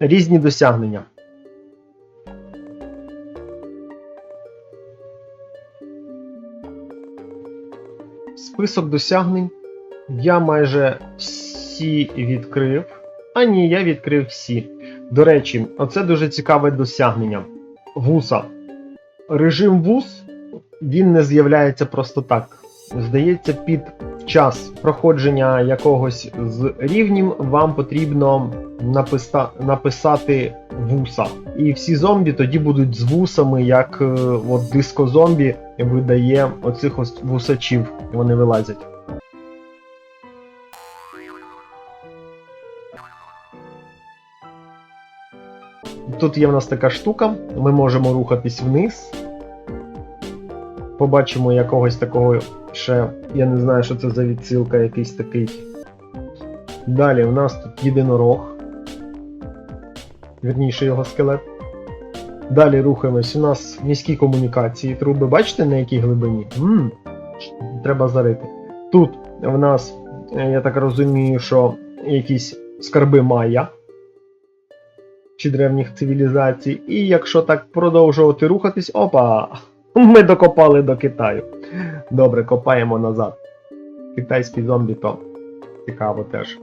різні досягнення. Список досягнень. Я майже всі відкрив. А ні, я відкрив всі. До речі, оце дуже цікаве досягнення. Вуса. Режим вуз він не з'являється просто так. Здається, під час проходження якогось з рівнів вам потрібно написа- написати вуса. І всі зомбі тоді будуть з вусами, як е, от диско-зомбі видає оцих ось вусачів. Вони вилазять. Тут є в нас така штука, ми можемо рухатись вниз. Побачимо якогось такого ще, я не знаю, що це за відсилка, якийсь такий. Далі у нас тут єдинорог. Вірніше його скелет. Далі рухаємось. У нас міські комунікації, труби, бачите на якій глибині? м треба зарити. Тут в нас, е, я так розумію, що якісь скарби майя чи древніх цивілізацій. І якщо так продовжувати рухатись, опа! Ми докопали до Китаю. Добре, копаємо назад. Китайські зомбі то цікаво теж.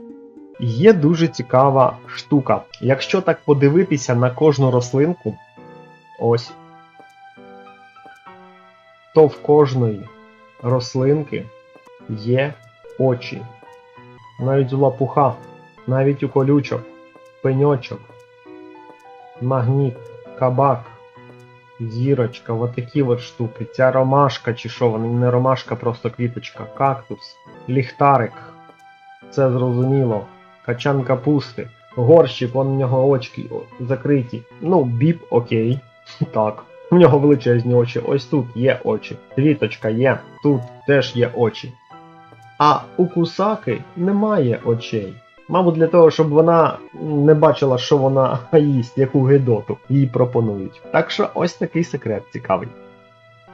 Є дуже цікава штука. Якщо так подивитися на кожну рослинку, ось, то в кожної рослинки є очі. Навіть у лапуха, навіть у колючок, пеньочок, магніт, кабак, зірочка, от такі от штуки. Ця ромашка чи що, вона не ромашка, просто квіточка, кактус, ліхтарик. Це зрозуміло. Качан капусти, горщик, вон у нього очки закриті. Ну, біп, окей. Так. У нього величезні очі. Ось тут є очі. Квіточка є, тут теж є очі. А у кусаки немає очей. Мабуть, для того, щоб вона не бачила, що вона їсть, яку гидоту їй пропонують. Так що ось такий секрет цікавий.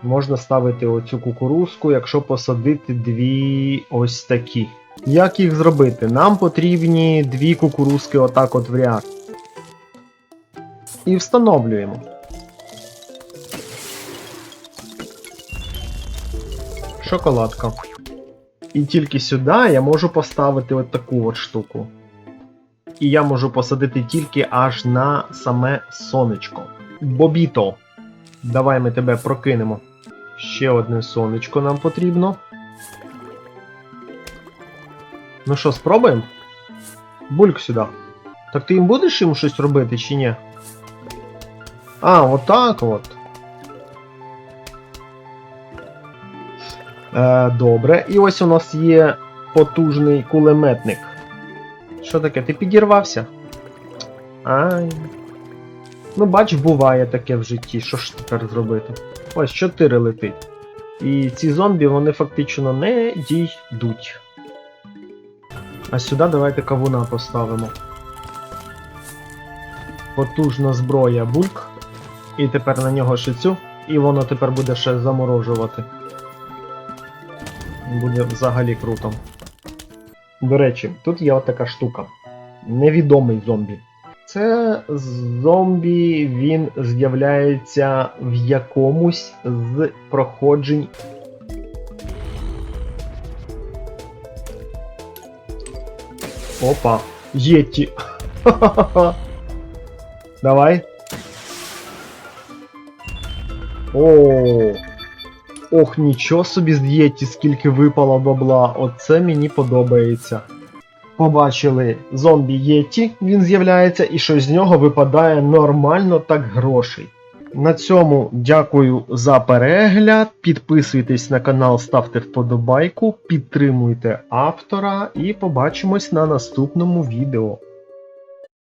Можна ставити оцю кукурузку, якщо посадити дві ось такі. Як їх зробити? Нам потрібні дві кукурузки отак от в ряд. І встановлюємо. Шоколадка. І тільки сюди я можу поставити от таку от штуку. І я можу посадити тільки аж на саме сонечко. Бобіто. Давай ми тебе прокинемо. Ще одне сонечко нам потрібно. Ну що, спробуємо? Бульк сюди. Так ти їм будеш їм щось робити чи ні? А, отак от. Добре. І ось у нас є потужний кулеметник. Що таке? Ти підірвався? Ай. Ну, бач, буває таке в житті. Що ж тепер зробити? Ось 4 летить. І ці зомбі вони фактично не дійдуть. А сюди давайте кавуна поставимо. Потужна зброя бульк. І тепер на нього ще цю. І воно тепер буде ще заморожувати. Буде взагалі круто. До речі, тут є отака штука. Невідомий зомбі. Це зомбі, він з'являється в якомусь з проходжень. Опа, єті. Давай. О. Ох, нічого собі з дієті, скільки випало бабла. Оце мені подобається. Побачили зомбі Єті, він з'являється, і що з нього випадає нормально так грошей. На цьому дякую за перегляд. Підписуйтесь на канал, ставте вподобайку, підтримуйте автора і побачимось на наступному відео.